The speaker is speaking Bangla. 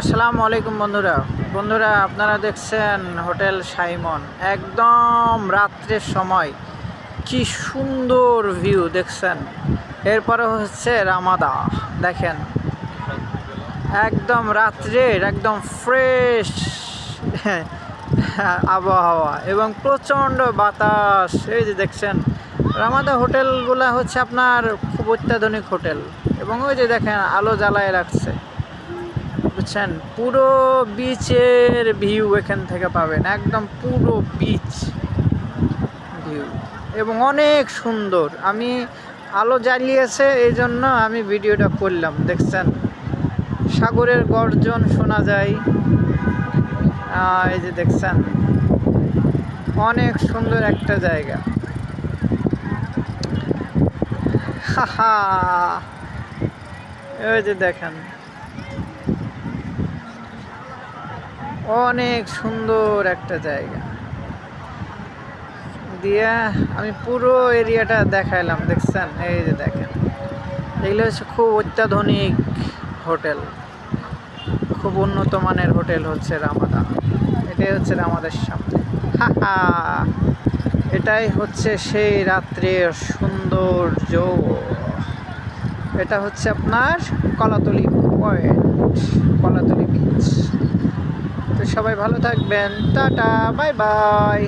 আসসালামু আলাইকুম বন্ধুরা। বন্ধুরা, আপনারা দেখছেন হোটেল সাইমন। একদম রাত্রের সময়। কি সুন্দর ভিউ, দেখছেন? এরপরে হচ্ছে রামাদা দেখেন। একদম রাত্রের, একদম ফ্রেশ আবহাওয়া এবং প্রচণ্ড বাতাস। এই যে দেখছেন রামাদা হোটেলগুলো হচ্ছে আপনার খুব অত্যাধুনিক হোটেল এবং ওই যে দেখেন, আলো জ্বালায় রাখছে। বুঝছেন? পুরো বিচের ভিউ এখান থেকে পাবেন, একদম পুরো বিচ ভিউ এবং অনেক সুন্দর। আমি আলো জ্বালিয়েছে এই জন্য আমি ভিডিওটা করলাম, দেখছেন? সাগরের গর্জন শোনা যায়। এই যে দেখছেন? অনেক সুন্দর একটা জায়গা। হা। এই যে দেখেন। অনেক সুন্দর একটা জায়গা। দিয়ে আমি পুরো এরিয়াটা দেখাইলাম, দেখছেন? এই যে দেখেন। এগুলো হচ্ছে খুব অত্যাধুনিক হোটেল। খুব উন্নত মানের হোটেল হচ্ছে রামাদা এটাই হচ্ছে রামাদের সামনে। এটাই হচ্ছে সেই রাত্রের সৌন্দর্য। এটা হচ্ছে আপনার কলাতলি পয়েন্ট কলাতলি সবাই ভালো থাকবেন। Tata bye bye.